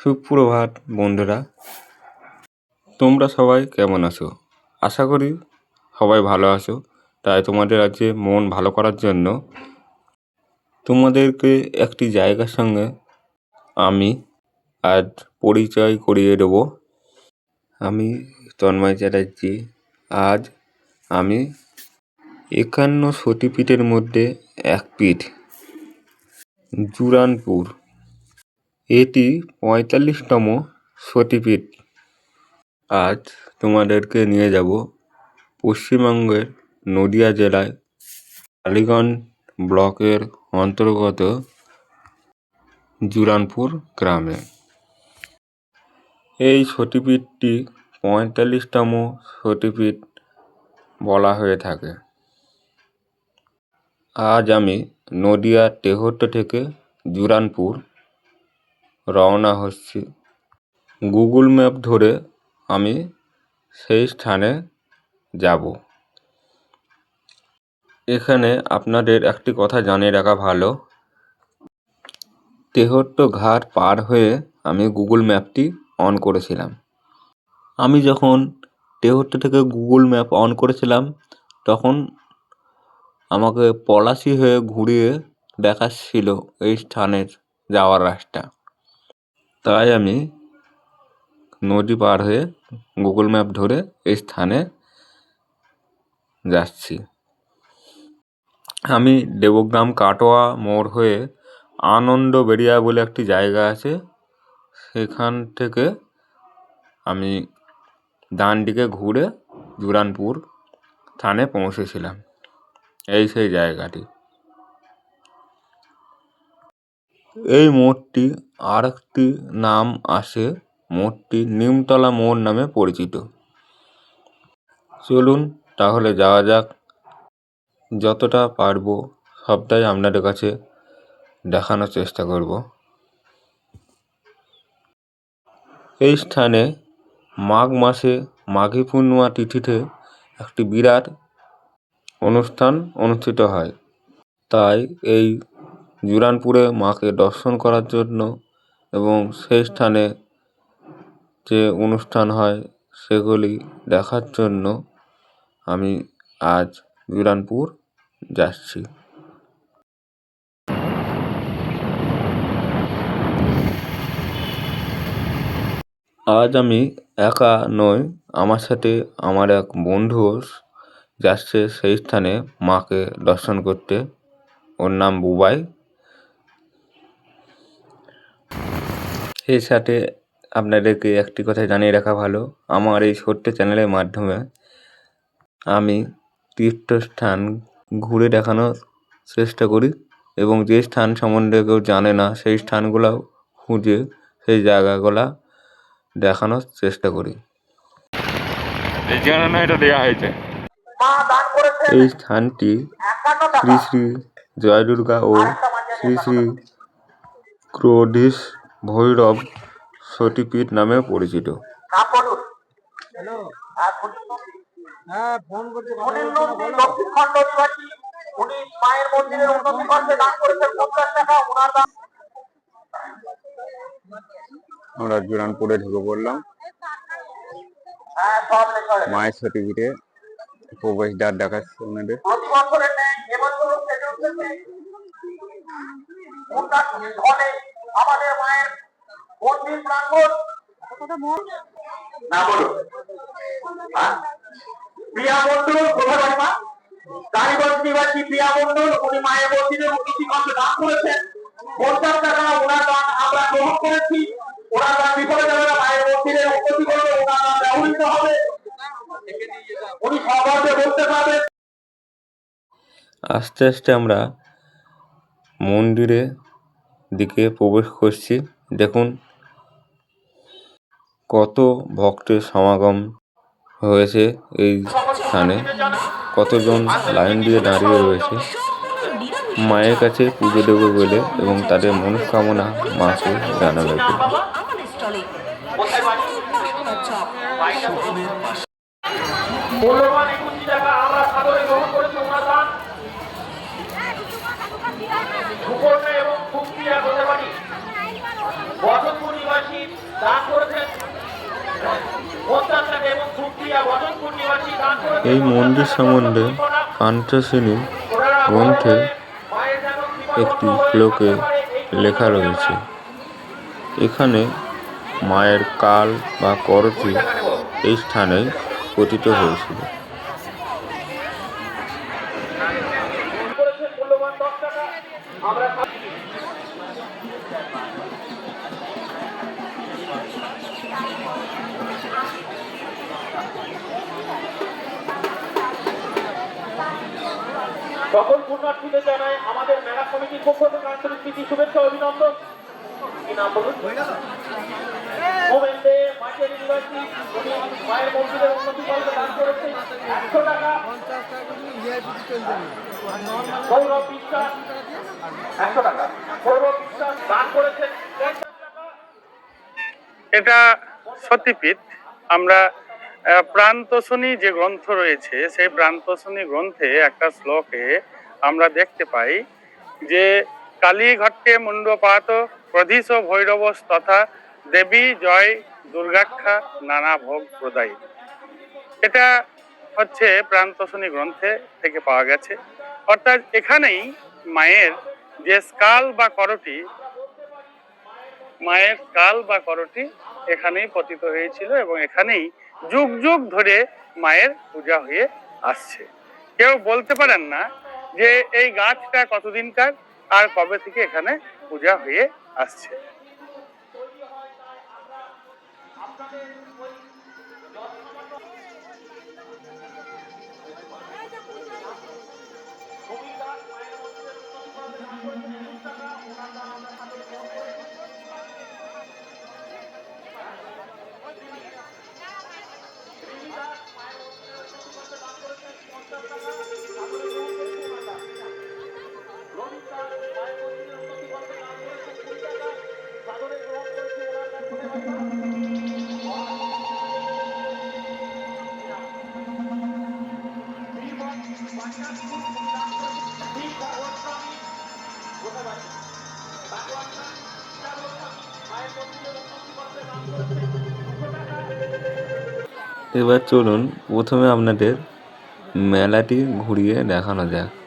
সুপ্রভাত, বন্ধুরা। তোমরা সবাই কেমন আছো? আশা করি সবাই ভালো আছো। তাই তোমাদের আজকে মন ভালো করার জন্য তোমাদেরকে একটি জায়গার সঙ্গে আমি আজ পরিচয় করিয়ে দেবো। আমি তন্ময় চ্যাটার্জি। আজ আমি একান্ন সতীপীঠের মধ্যে এক পীঠ, জুরানপুর। এটি পঁয়তাল্লিশতম সতীপীঠ। আজ তোমাদেরকে নিয়ে যাব পশ্চিমবঙ্গের নদিয়া জেলায় আলিগঞ্জ ব্লকের অন্তর্গত জুরানপুর গ্রামে। এই সতীপীঠটি পঁয়তাল্লিশতম সতীপীঠ বলা হয়ে থাকে। আজ আমি নদিয়া তেহট্ট থেকে জুরানপুর রওনা হচ্ছি। গুগল ম্যাপ ধরে আমি সেই স্থানে যাব। এখানে আপনাদের একটি কথা জানিয়ে রাখা ভালো। তেহট্ট ঘাট পার হয়ে আমি গুগল ম্যাপটি অন করেছিলাম। আমি যখন তেহট্ট থেকে গুগল ম্যাপ অন করেছিলাম, তখন আমাকে পলাশি হয়ে ঘুরিয়ে দেখাচ্ছিল এই স্থানের যাওয়ার রাস্তা। তাই আমি নদী পার হয়ে গুগল ম্যাপ ধরে এই স্থানে যাচ্ছি। আমি দেবগ্রাম কাটোয়া মোড় হয়ে আনন্দ বেরিয়া বলে একটি জায়গা আছে। সেখান থেকে আমি ডান দিকে ঘুরে জুরানপুর স্থানে পৌঁছেছিলাম। এই সেই জায়গাটি। এই মোড়টি আর একটি নাম আসে মোড়টি নিমতলা মোড় নামে পরিচিত। চলুন তাহলে যাওয়া যাক। যতটা পারব সবটাই আপনাদের কাছে দেখানোর চেষ্টা করব। এই স্থানে মাঘ মাসে মাঘী পূর্ণিমা তিথিতে একটি বিরাট অনুষ্ঠান অনুষ্ঠিত হয়। তাই এই জুরানপুরে মাকে দর্শন করার জন্য এবং সেই স্থানে যে অনুষ্ঠান হয় সেগুলি দেখার জন্য আমি আজ জুরানপুর যাচ্ছি। আজ আমি একা নই, আমার সাথে আমার এক বন্ধুও যাচ্ছে সেই স্থানে মাকে দর্শন করতে। ওর নাম বুবাই। সেই সাথে আপনাদেরকে একটি কথা জানিয়ে রাখা ভালো। আমার এই ছোট্ট চ্যানেলের মাধ্যমে আমি তীর্থস্থান ঘুরে দেখানোর চেষ্টা করি এবং যে স্থান সম্বন্ধে কেউ জানে না সেই স্থানগুলো খুঁজে সেই জায়গাগুলো দেখানোর চেষ্টা করি। এই এটা দেওয়া হয়েছে। এই স্থানটি শ্রী শ্রী জয় দুর্গা ও শ্রী শ্রী ক্রোধীশ ভৈরব সতীপীঠ নামে পরিচিত। হ্যাঁ ফোন করতে সুনীল নন্দী দক্ষিণ খণ্ড অধিবাসী উনি মায়ের মন্দিরের উন্নতি করতে দান করেছেন পঞ্চাশ টাকা ওনার দান আমরা জুরানপুরে ঢুকে পড়লাম। হ্যাঁ। মায়ের সতীপীঠে প্রবেশদ্বার দেখাচ্ছে ওনাদের। প্রতি আমাদের মায়ের মন্দির না হ্যাঁ? প্রিয়া মন্ডল মা? প্রিয়া মন্ডল উনি মায়ের করেছেন পঞ্চাশ টাকা ওনার আমরা গ্রহণ করেছি। ওনার দান বিফলে যাবে না, মায়ের মন্দিরের উন্নতি করবে ওনার দান ব্যবহৃত হবে। উনি সহজে বলতে পারবেন। আস্তে আস্তে আমরা মন্দিরে দিকে প্রবেশ করছি। দেখুন কত ভক্তের সমাগম হয়েছে এই স্থানে। কতজন লাইন দিয়ে দাঁড়িয়ে রয়েছে। মায়ের কাছে পুজো দেবে বলে এবং তাদের মনস্কামনা মাকে জানাবে বলে। আমার স্টলে কোথায় বাড়ি আচ্ছা মূল্যবান একুশটি টাকা আমরা সাদরে গ্রহণ করেছি ওনার দান সুকন্যা এবং খুব ক্রিয়া করতে পারি বসন্তপুর নিবাসী দান করেছেন পঞ্চাশ টাকা এবং সুপ্রিয়া বসন্তপুর নিবাসী দান করেছেন এই মন্দির সম্বন্ধে আন্তঃশ্রেণী গ্রন্থে একটি শ্লোকে লেখা রয়েছে। এখানে মায়ের কাল বা করতি এই স্থানে পতিত হয়েছিল। সকল পুণ্যার্থীদের জানাই আমাদের মেলা কমিটির পক্ষ থেকে আন্তরিক প্রীতি, শুভেচ্ছা অভিনন্দন। নাম বলুন? দান একশো টাকা। একশো টাকা। দান করেছেন। এটা সত্যিপিত আমরা আহ, প্রান্তশনী যে গ্রন্থ রয়েছে সেই প্রান্তশনী গ্রন্থে একটা শ্লোকে আমরা দেখতে পাই যে কালীঘট্টে মুন্ডপাত প্রধিশ ভৈরব তথা দেবী জয় দুর্গাক্ষা নানা ভোগ প্রদায়ী। এটা হচ্ছে প্রান্তশনী গ্রন্থে থেকে পাওয়া গেছে। অর্থাৎ এখানেই মায়ের যে স্কাল বা করটি মায়ের কাল বা করটি এখানেই পতিত হয়েছিল এবং এখানেই যুগ যুগ ধরে মায়ের পূজা হয়ে আসছে। কেউ বলতে পারেন না যে এই গাছটা কতদিনকার, আর কবে থেকে এখানে পূজা হয়ে আসছে। এবার চলুন প্রথমে আপনাদের মেলাটি ঘুরিয়ে দেখানো যাক।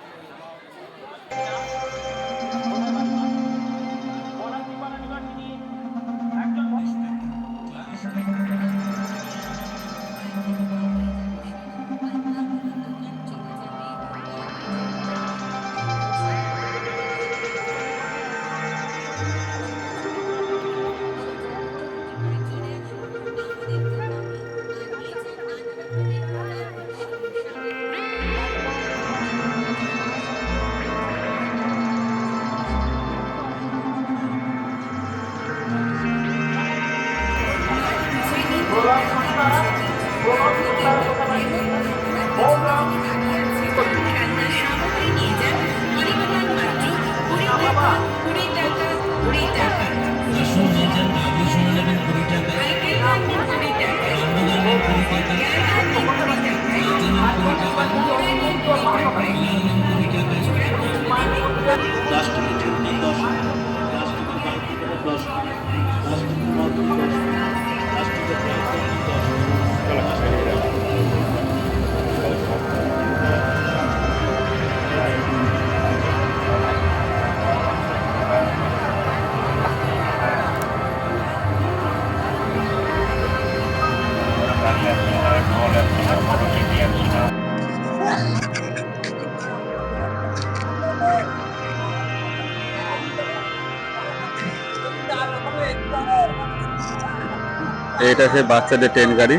এটা হচ্ছে বাচ্চাদের ট্রেন গাড়ি।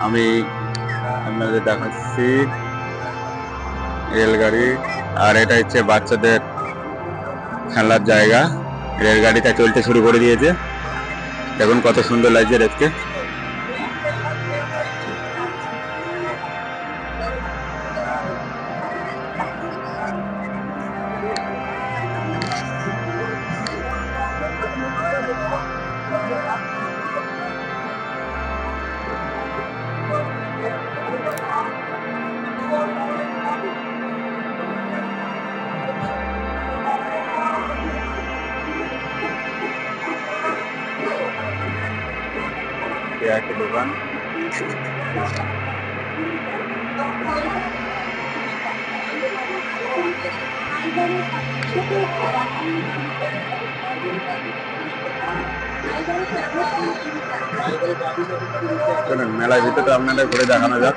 আমি আপনাদের দেখাচ্ছি রেলগাড়ি। আর এটা হচ্ছে বাচ্চাদের খেলার জায়গা। রেলগাড়িটা চলতে শুরু করে দিয়েছে। দেখুন কত সুন্দর লাগছে দেখতে। একটা দোকান চলুন মেলার ভিতরে আপনাদের ঘুরে দেখানো যাক।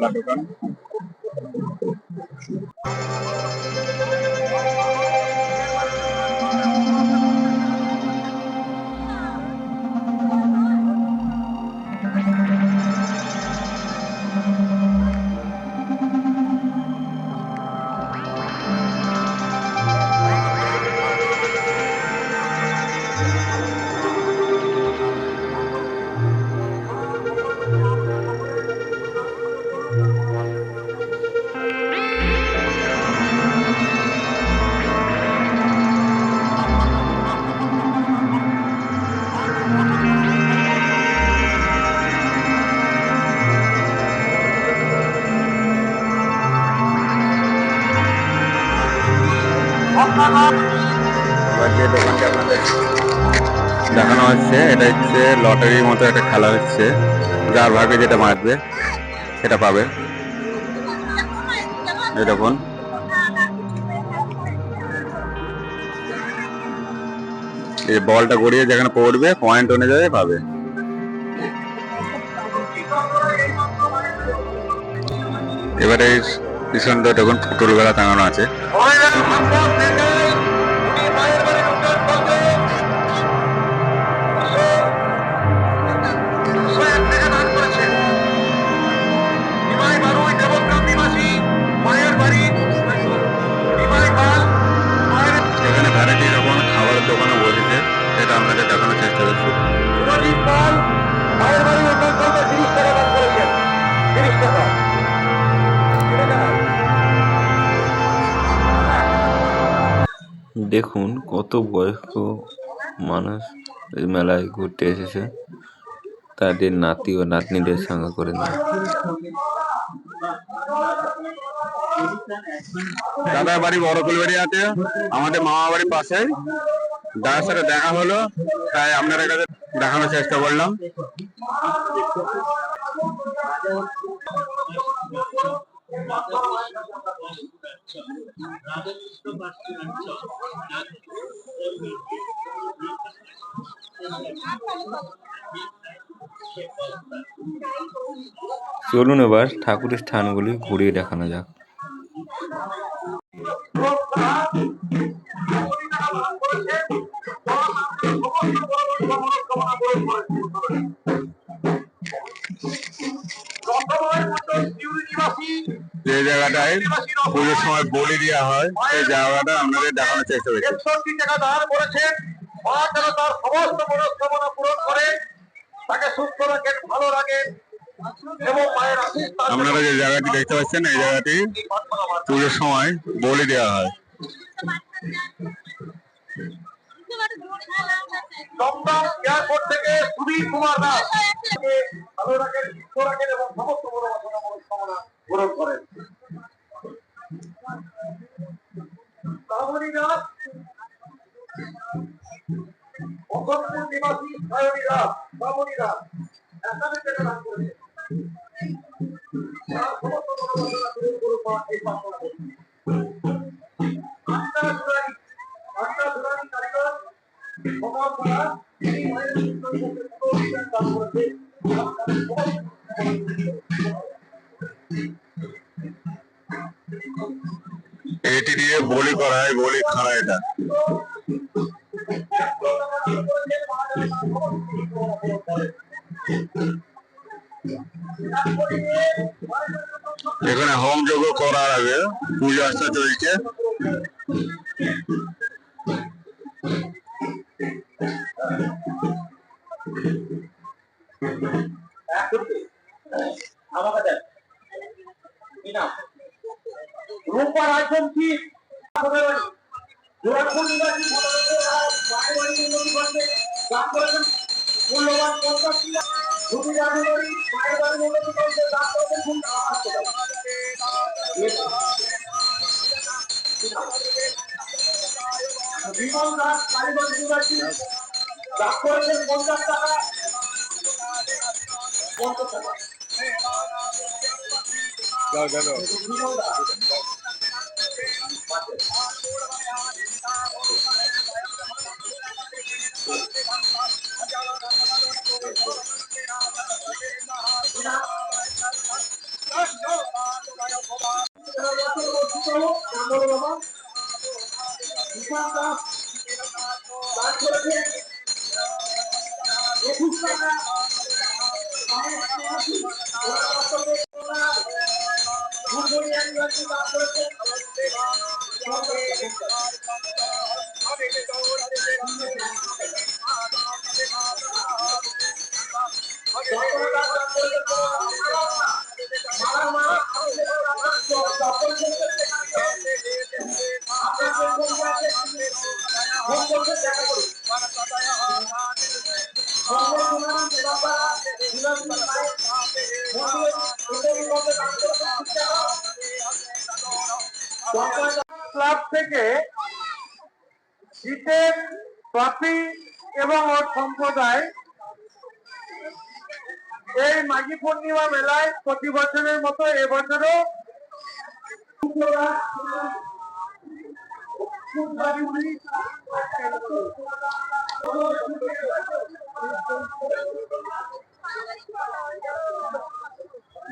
বাচ্চাদের খেলনা দেখানো হচ্ছে, এটা হচ্ছে লটারির মতো একটা খেলা হচ্ছে। যার ভাগে যেটা মারবে, সেটা পাবে। দেখুন। এই বলটা গড়িয়ে যেখানে পড়বে পয়েন্ট অনুযায়ী পাবে। এবারে পিছনটা দেখুন পুতুল বেলা টাঙানো আছে। কত বয়স্ক মানুষ এই মেলায় ঘুরতে এসেছে। তাদের নাতি ও নাতনিদের সঙ্গে করে নিয়ে। দাদার বাড়ি বড় ফুলবাড়ি আছে, আমাদের মামা বাড়ির পাশে দাদার সাথে দেখা হলো, তাই আপনাদের কাছে দেখানোর চেষ্টা করলাম। চলুন এবার ঠাকুরের স্থানগুলি ঘুরিয়ে দেখানো যাক। যে জায়গাটায় পুজোর সময় বলি দেওয়া হয় সেই জায়গাটা আপনাদের দেখানোর চেষ্টা করছি। একষট্টি টাকা দান করেছেন। মা যেন তার সমস্ত মনস্কামনা পূরণ করে তাকে সুস্থ রাখেন ভালো রাখেন। আপনারা যে জায়গাটি দেখতে পাচ্ছেন, এই জায়গাটি পুজোর সময় বলি দেওয়া হয়। দমদম এয়ারপোর্ট থেকে সুধীর কুমার দাস। ভালো রাখেন, সুস্থ রাখেন এবং এটা এখানে হোম যজ্ঞ করার আগে পুজো আর্চা চলছে কি রূপা রাজবংশী কোথায় বাড়ি জোরাটপুর নিবাসী দান করেছেন পঞ্চাশ রুটি রাজবাড়ি মায়ের বাড়ি করতে দান করেছেন ফুল বিমল দাস দান করেছেন পঞ্চাশ টাকা। পঞ্চাশ টাকা ক্লাব থেকে শীতের ট্রফি এবং ওর সম্প্রদায়। এই মাঘী পূর্ণিমা মেলায় প্রতি বছরের মতো এবছরও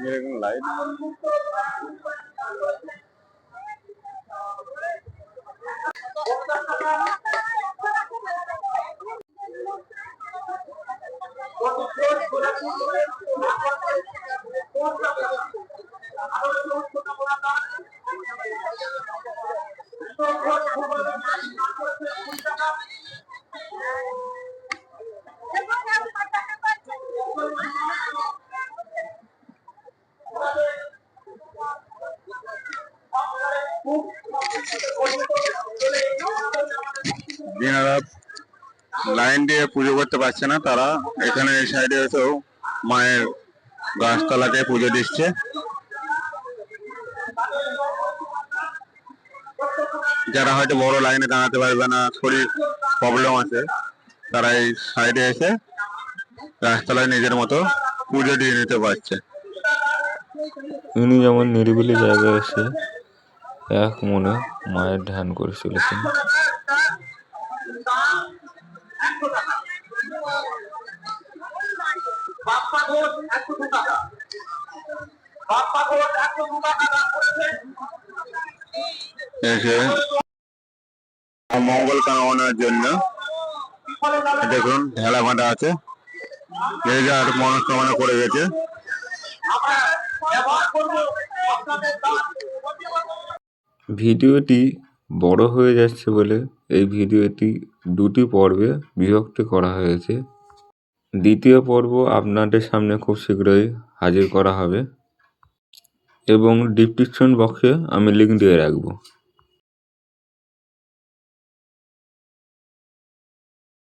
এরকম লাইট পারছে না তারা। এখানে এই সাইডে এসেও মায়ের গাছতলাতে পুজো দিচ্ছে। যারা হয়তো বড় লাইনে দাঁড়াতে পারবে না শরীর প্রবলেম আছে। তারা এই সাইডে এসে গাছতলায় নিজের মতো পুজো দিয়ে নিতে পারছে। ইনি যেমন নিরিবিলি জায়গায় এসে এক মনে মায়ের ধ্যান করে চলেছেন। বাপ্পা ঘোষ একশো দু টাকা বাপ্পা ঘোষ একশো দু টাকা দান করেছেন এসে মঙ্গল কামনার জন্য দেখুন ঢেলা ভাঁটা আছে। যে যার মনস্কামনা করে গেছে। ভিডিওটি বড় হয়ে যাচ্ছে বলে এই ভিডিওটি দুটি পর্বে বিভক্ত করা হয়েছে। দ্বিতীয় পর্ব আপনাদের সামনে খুব শীঘ্রই হাজির করা হবে। এবং ডিসক্রিপশন বক্সে আমি লিঙ্ক দিয়ে রাখব।